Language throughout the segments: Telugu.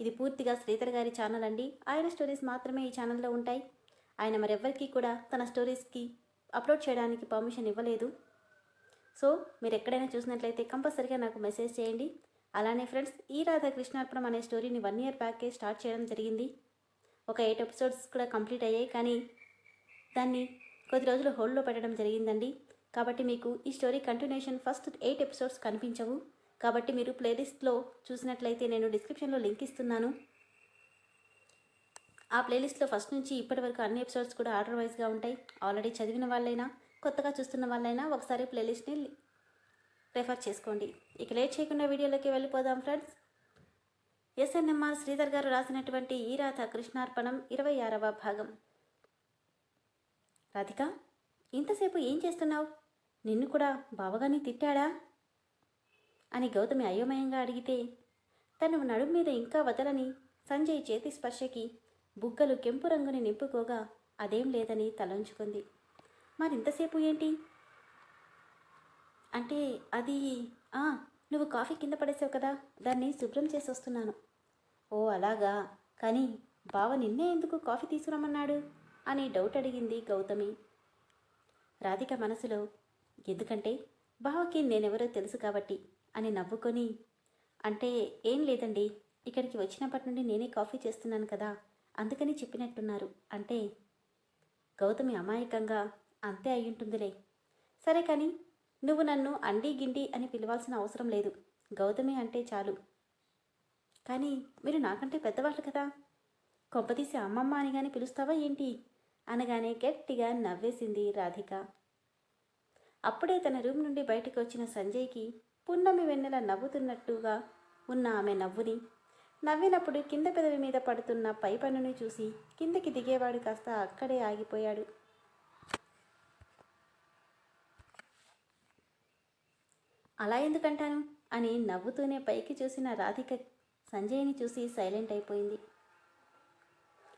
ఇది పూర్తిగా శ్రీధర్ గారి ఛానల్ అండి. ఆయన స్టోరీస్ మాత్రమే ఈ ఛానల్లో ఉంటాయి. ఆయన మరెవ్వరికీ కూడా తన స్టోరీస్కి అప్లోడ్ చేయడానికి పర్మిషన్ ఇవ్వలేదు. సో మీరు ఎక్కడైనా చూసినట్లయితే కంపల్సరీగా నాకు మెసేజ్ చేయండి. అలానే ఫ్రెండ్స్ ఈ రాధాకృష్ణార్పణం అనే స్టోరీని వన్ ఇయర్ బ్యాకే స్టార్ట్ చేయడం జరిగింది. ఒక ఎయిట్ ఎపిసోడ్స్ కూడా కంప్లీట్ అయ్యాయి. కానీ దాన్ని కొద్ది రోజులు హోల్డ్లో పెట్టడం జరిగిందండి. కాబట్టి మీకు ఈ story continuation first eight episodes కనిపించవు. కాబట్టి మీరు ప్లేలిస్ట్లో చూసినట్లయితే నేను డిస్క్రిప్షన్లో లింక్ ఇస్తున్నాను. ఆ ప్లేలిస్ట్లో ఫస్ట్ నుంచి ఇప్పటి వరకు అన్ని ఎపిసోడ్స్ కూడా ఆర్డర్ వైజ్గా ఉంటాయి. ఆల్రెడీ చదివిన వాళ్ళైనా కొత్తగా చూస్తున్న వాళ్ళైనా ఒకసారి ప్లేలిస్ట్ని రెఫర్ చేసుకోండి. ఇక లేట్ చేయకుండా వీడియోలోకి వెళ్ళిపోదాం ఫ్రెండ్స్. ఎస్ఎన్ఎంఆర్ శ్రీధర్ గారు రాసినటువంటి ఈ రాధ కృష్ణార్పణం ఇరవై ఆరవ భాగం. రాధిక ఇంతసేపు ఏం చేస్తున్నావు? నిన్ను కూడా బావగాని తిట్టాడా? అని గౌతమి అయోమయంగా అడిగితే తను నడుము మీద ఇంకా వదలని సంజయ్ చేతి స్పర్శకి బుగ్గలు కెంపు రంగుని నింపుకోగా అదేం లేదని తలంచుకుంది. మరింతసేపు ఏంటి? అంటే అది ఆ నువ్వు కాఫీ కింద పడేసావు కదా దాన్ని శుభ్రం చేసి వస్తున్నాను ఓ అలాగా. కానీ బావ నిన్నే ఎందుకు కాఫీ తీసుకురమ్మన్నాడు? అని డౌట్ అడిగింది గౌతమి. రాధిక మనసులో ఎందుకంటే బావకి నేనెవరో తెలుసు కాబట్టి అని నవ్వుకొని అంటే ఏం లేదండి ఇక్కడికి వచ్చినప్పటి నుండి నేనే కాఫీ చేస్తున్నాను కదా అందుకని చెప్పినట్టున్నారు. అంటే గౌతమి అమాయకంగా అంతే అయ్యుంటుందిలే సరే కానీ నువ్వు నన్ను అండి గిండి అని పిలవాల్సిన అవసరం లేదు గౌతమి అంటే చాలు. కానీ మీరు నాకంటే పెద్దవాళ్ళు కదా కొంపతీసి అమ్మమ్మ అని కానీ పిలుస్తావా ఏంటి? అనగానే గట్టిగా నవ్వేసింది రాధిక. అప్పుడే తన రూమ్ నుండి బయటకు వచ్చిన సంజయ్కి పున్నమి వెన్నెల నవ్వుతున్నట్టుగా ఉన్న ఆమె నవ్వుని. నవ్వినప్పుడు కింద పెదవి మీద పడుతున్న పై పన్నుని చూసి కిందకి దిగేవాడు కాస్త అక్కడే ఆగిపోయాడు. అలా ఎందుకంటాను? అని నవ్వుతూనే పైకి చూసిన రాధిక సంజయ్ని చూసి సైలెంట్ అయిపోయింది.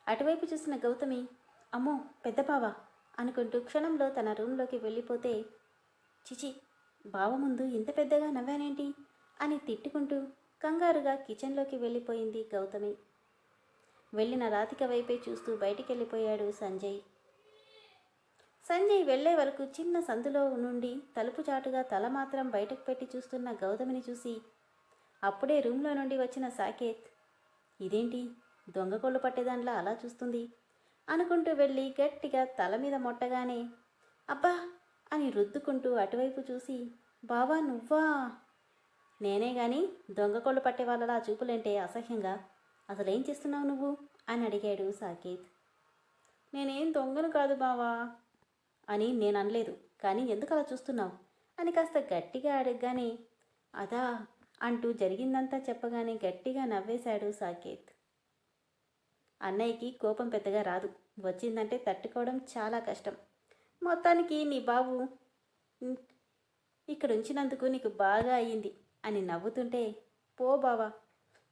అటువైపు చూసిన గౌతమి అమ్మో పెద్ద బావ అనుకుంటూ క్షణంలో తన రూంలోకి వెళ్ళిపోతే చిచి బావ ముందు ఇంత పెద్దగా నవ్వానేంటి? అని తిట్టుకుంటూ కంగారుగా కిచెన్లోకి వెళ్ళిపోయింది గౌతమి. వెళ్ళిన రాతిక వైపే చూస్తూ బయటికి వెళ్ళిపోయాడు సంజయ్. సంజయ్ వెళ్ళే వరకు చిన్న సందులో నుండి తలుపు చాటుగా తల మాత్రం బయటకు పెట్టి చూస్తున్న గౌతమిని చూసి అప్పుడే రూమ్లో నుండి వచ్చిన సాకేత్ ఇదేంటి? దొంగ కొళ్ళు పట్టేదాంట్లో అలా చూస్తుంది? అనుకుంటూ వెళ్ళి గట్టిగా తల మీద మొట్టగానే అబ్బా అని రుద్దుకుంటూ అటువైపు చూసి బావా నువ్వా? నేనే గాని దొంగ కొళ్ళు పట్టే వాళ్ళలా చూపులేంటే అసహ్యంగా. అసలేం చేస్తున్నావు నువ్వు? అని అడిగాడు సాకేత్. నేనేం దొంగను కాదు బావా. అని నేను అనలేదు కానీ ఎందుకు అలా చూస్తున్నావు? అని కాస్త గట్టిగా అడగగానే అదా అంటూ జరిగిందంతా చెప్పగానే గట్టిగా నవ్వేశాడు సాకేత్. అన్నయ్యకి కోపం పెద్దగా రాదు వచ్చిందంటే తట్టుకోవడం చాలా కష్టం. మొత్తానికి నీ బాబు ఇక్కడ ఉంచినందుకు నీకు బాగా అయ్యింది అని నవ్వుతుంటే పో బావా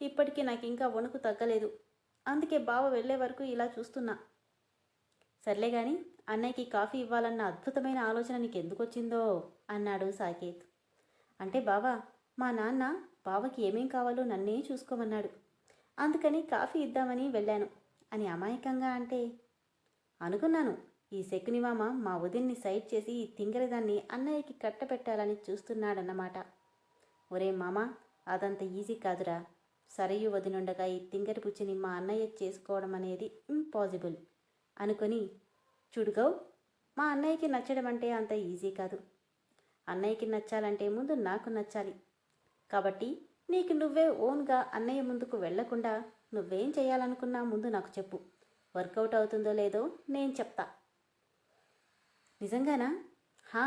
ఇప్పటికీ నాకు ఇంకా వణుకు తగ్గలేదు. అందుకే బావ వెళ్ళే వరకు ఇలా చూస్తున్నా. సర్లే గాని అన్నయ్యకి కాఫీ ఇవ్వాలన్న అద్భుతమైన ఆలోచన నీకు ఎందుకు వచ్చిందో అన్నాడు సాకేత్. అంటే బావా మా నాన్న బావకి ఏమేం కావాలో నన్నే చూసుకోమన్నాడు. అందుకని కాఫీ ఇద్దామని వెళ్ళాను. అని అమాయకంగా అంటే అనుకున్నాను. ఈ శకుని మామ మా వదిన్ని సైడ్ చేసి ఈ తింగరదాన్ని అన్నయ్యకి కట్టపెట్టాలని చూస్తున్నాడన్నమాట. ఒరే మామ అదంత ఈజీ కాదురా. సరయు వదినుండగా ఈ తింగరి పుచ్చిని మా అన్నయ్య చేసుకోవడం అనేది ఇంపాసిబుల్ అనుకొని చూడుగౌ మా అన్నయ్యకి నచ్చడం అంటే అంత ఈజీ కాదు. అన్నయ్యకి నచ్చాలంటే ముందు నాకు నచ్చాలి. కాబట్టి నీకు నువ్వే ఓన్గా అన్నయ్య ముందుకు వెళ్ళకుండా నువ్వేం చేయాలనుకున్నా ముందు నాకు చెప్పు. వర్కౌట్ అవుతుందో లేదో నేను చెప్తా. నిజంగానా? హా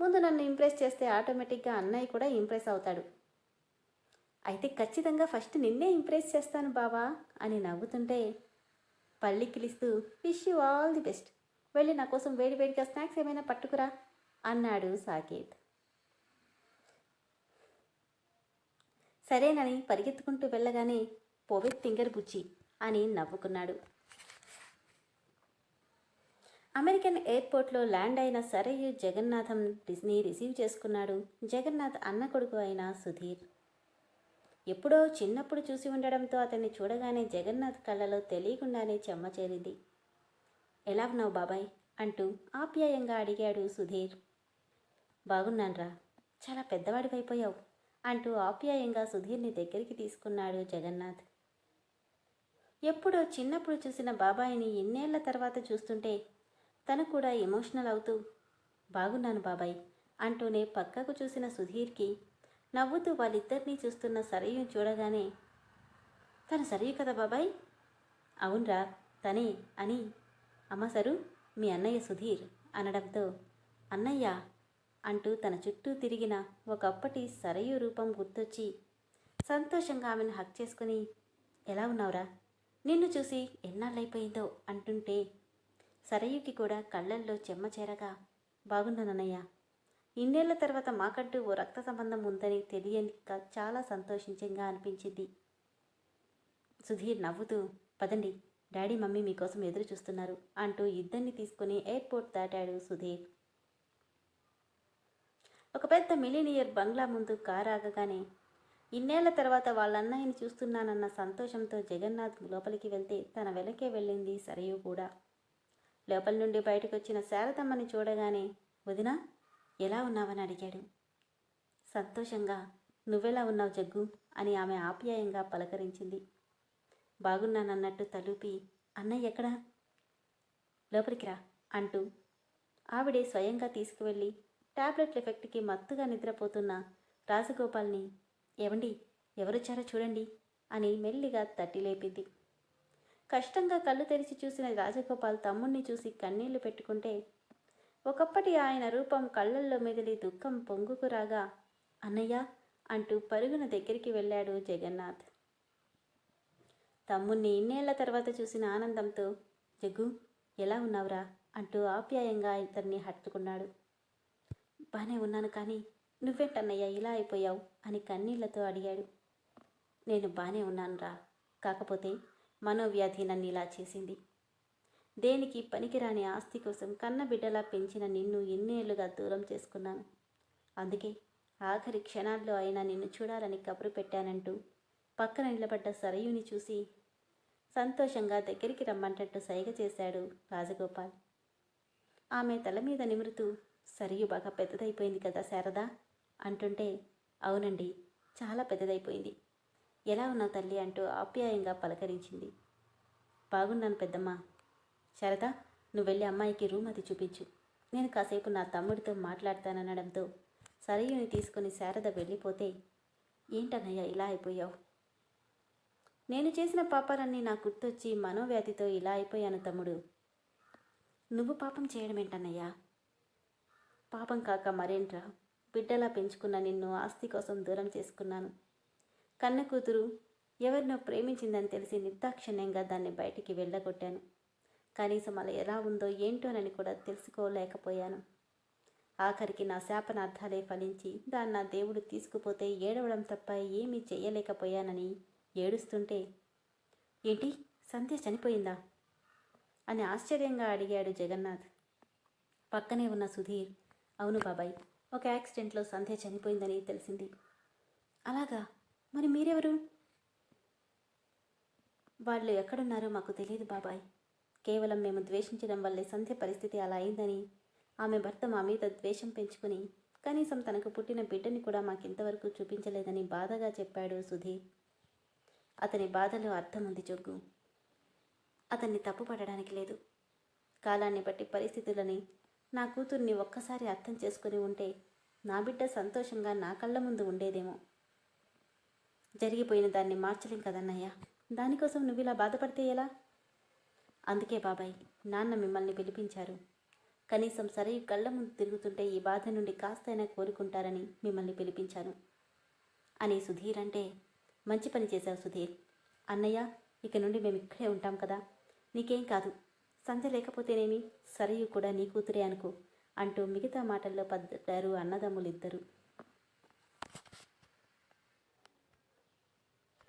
ముందు నన్ను ఇంప్రెస్ చేస్తే ఆటోమేటిక్గా అన్నయ్య కూడా ఇంప్రెస్ అవుతాడు. అయితే ఖచ్చితంగా ఫస్ట్ నిన్నే ఇంప్రెస్ చేస్తాను బావా అని నవ్వుతుంటే పల్లికిలిస్తూ wish you all the best వెళ్ళి నా కోసం వేడి వేడిగా స్నాక్స్ ఏమైనా పట్టుకురా అన్నాడు సాకేత్. సరేనని పరిగెత్తుకుంటూ వెళ్ళగానే పోవే తింగర్ బుచ్చి అని నవ్వుకున్నాడు. అమెరికన్ ఎయిర్పోర్ట్లో ల్యాండ్ అయిన సరయు జగన్నాథం డిస్ని రిసీవ్ చేసుకున్నాడు. జగన్నాథ్ అన్న కొడుకు అయిన సుధీర్. ఎప్పుడో చిన్నప్పుడు చూసి ఉండడంతో అతన్ని చూడగానే జగన్నాథ్ కళ్ళలో తెలియకుండానే చెమ్మ చేరింది. ఎలా ఉన్నావు బాబాయ్? అంటూ ఆప్యాయంగా అడిగాడు సుధీర్. బాగున్నాన్రా. చాలా పెద్దవాడివైపోయావు అంటూ ఆప్యాయంగా సుధీర్ని దగ్గరికి తీసుకున్నాడు జగన్నాథ్. ఎప్పుడో చిన్నప్పుడు చూసిన బాబాయిని ఇన్నేళ్ళ తర్వాత చూస్తుంటే తను కూడా ఎమోషనల్ అవుతూ బాగున్నాను బాబాయ్ అంటూనే పక్కకు చూసిన సుధీర్కి నవ్వుతూ వాళ్ళిద్దరినీ చూస్తున్న సరయు చూడగానే తను సరయు కదా బాబాయ్? అవునరా తనే అని అమ్మ సరు మీ అన్నయ్య సుధీర్ అనడంతో అన్నయ్య అంటూ తన చుట్టూ తిరిగిన ఒకప్పటి సరయు రూపం గుర్తొచ్చి సంతోషంగా ఆమెను హక్ చేసుకుని ఎలా ఉన్నావురా? నిన్ను చూసి ఎన్నాళ్ళైపోయిందో అంటుంటే సరయుకి కూడా కళ్ళల్లో చెమ్మ చేరగా బాగున్నానన్నయ్య. ఇన్నేళ్ళ తర్వాత మాకంటూ ఓ రక్త సంబంధం ఉందని తెలియక చాలా సంతోషించంగా అనిపించింది. సుధీర్ నవ్వుతూ పదండి డాడీ మమ్మీ మీకోసం ఎదురు చూస్తున్నారు అంటూ ఇద్దరిని తీసుకుని ఎయిర్పోర్ట్ దాటాడు సుధీర్. ఒక పెద్ద మిలీనియర్ బంగ్లా ముందు కారు ఆగగానే ఇన్నేళ్ళ తర్వాత వాళ్ళన్నయ్యని చూస్తున్నానన్న సంతోషంతో జగన్నాథ్ లోపలికి వెళ్తే తన వెనకే వెళ్ళింది సరయు కూడా. లోపల నుండి బయటకు వచ్చిన శారదమ్మని చూడగానే వదినా ఎలా ఉన్నావని అడిగాడు. సంతోషంగా. నువ్వెలా ఉన్నావు జగ్గు? అని ఆమె ఆప్యాయంగా పలకరించింది. బాగున్నానన్నట్టు తలూపి అన్నయ్య ఎక్కడా? లోపలికి రా అంటూ ఆవిడే స్వయంగా తీసుకువెళ్ళి టాబ్లెట్ ఎఫెక్ట్కి మత్తుగా నిద్రపోతున్న రాజగోపాల్ని ఏవండి ఎవరొచ్చారో చూడండి అని మెల్లిగా తట్టి లేపింది కష్టంగా కళ్ళు తెరిచి చూసిన రాజగోపాల్ తమ్ముణ్ణి చూసి కన్నీళ్ళు పెట్టుకుంటే ఒకప్పటి ఆయన రూపం కళ్ళల్లో మెదిలి దుఃఖం పొంగుకు రాగా అన్నయ్య అంటూ పరుగున దగ్గరికి వెళ్ళాడు జగన్నాథ్. తమ్ముణ్ణి ఇన్నేళ్ళ తర్వాత చూసిన ఆనందంతో జగ్గు ఎలా ఉన్నావురా? అంటూ ఆప్యాయంగా ఇతన్ని హత్తుకున్నాడు. బానే ఉన్నాను కానీ నువ్వేంటన్నయ్యా ఇలా అయిపోయావు? అని కన్నీళ్ళతో అడిగాడు. నేను బానే ఉన్నానురా. కాకపోతే మనోవ్యాధి నన్ను ఇలా చేసింది. దేనికి పనికిరాని ఆస్తి కోసం కన్నబిడ్డలా పెంచిన నిన్ను ఎన్నేళ్ళుగా దూరం చేసుకున్నాను. అందుకే ఆఖరి క్షణాల్లో అయినా నిన్ను చూడాలని కబురు పెట్టానంటూ పక్కన నిలబడ్డ సరయుని చూసి సంతోషంగా దగ్గరికి రమ్మంటట్టు సైగ చేశాడు రాజగోపాల్. ఆమె తల మీద నిమురుతూ సరియు బాగా పెద్దదైపోయింది కదా శారదా? అంటుంటే అవునండి చాలా పెద్దదైపోయింది. ఎలా ఉన్నావు తల్లి అంటూ ఆప్యాయంగా పలకరించింది. బాగున్నాను పెద్దమ్మ. శారద నువ్వు వెళ్ళి అమ్మాయికి రూమ్ అది చూపించు. నేను కాసేపు నా తమ్ముడితో మాట్లాడతాననడంతో సరయుని తీసుకుని శారద వెళ్ళిపోతే ఏంటన్నయ్య ఇలా అయిపోయావు? నేను చేసిన పాపాలన్నీ నా గుర్తొచ్చి మనోవ్యాధితో ఇలా అయిపోయాను తమ్ముడు. నువ్వు పాపం చేయడం ఏంటన్నయ్యా పాపం కాక మరేంట్రా? బిడ్డలా పెంచుకున్న నిన్ను ఆస్తి కోసం దూరం చేసుకున్నాను. కన్న కూతురు ఎవరినో ప్రేమించిందని తెలిసి నిర్దాక్షిణ్యంగా దాన్ని బయటికి వెళ్ళగొట్టాను. కనీసం అలా ఎలా ఉందో ఏంటోనని కూడా తెలుసుకోలేకపోయాను. ఆఖరికి నా శాపనార్థాలే ఫలించి దాన్ని నా దేవుడు తీసుకుపోతే ఏడవడం తప్ప ఏమీ చేయలేకపోయానని ఏడుస్తుంటే ఏంటి? సంధ్య చనిపోయిందా? అని ఆశ్చర్యంగా అడిగాడు జగన్నాథ్. పక్కనే ఉన్న సుధీర్ అవును బాబాయ్ ఒక యాక్సిడెంట్లో సంధ్య చనిపోయిందని తెలిసింది. అలాగా మరి మీరెవరు? వాళ్ళు ఎక్కడున్నారో మాకు తెలియదు బాబాయ్. కేవలం మేము ద్వేషించడం వల్లే సంధ్య పరిస్థితి అలా అయిందని ఆమె భర్త మా మీద ద్వేషం పెంచుకుని కనీసం తనకు పుట్టిన బిడ్డని కూడా మాకింతవరకు చూపించలేదని బాధగా చెప్పాడు సుధీర్ అతని బాధలో అర్థం ఉంది జొగ్గు. అతన్ని తప్పుపడడానికి లేదు. కాలాన్ని బట్టి పరిస్థితులని నా కూతుర్ని ఒక్కసారి అర్థం చేసుకుని ఉంటే నా బిడ్డ సంతోషంగా నా కళ్ళ ముందు ఉండేదేమో. జరిగిపోయిన దాన్ని మార్చలేం కదన్నయ్యా? దానికోసం నువ్వు ఇలా బాధపడితే ఎలా? అందుకే బాబాయ్ నాన్న మిమ్మల్ని పిలిపించారు. కనీసం సరే కళ్ళ ముందు తిరుగుతుంటే ఈ బాధ నుండి కాస్తైనా కోరుకుంటారని మిమ్మల్ని పిలిపించాను. అని సుధీర్ అంటే మంచి పని చేశావు సుధీర్. అన్నయ్య ఇక నుండి మేము ఇక్కడే ఉంటాం కదా? నీకేం కాదు. సంధ్య లేకపోతేనేమి? సరయు కూడా నీ కూతురే అనుకో అంటూ మిగతా మాటల్లో పడ్డారు అన్నదమ్ములిద్దరూ.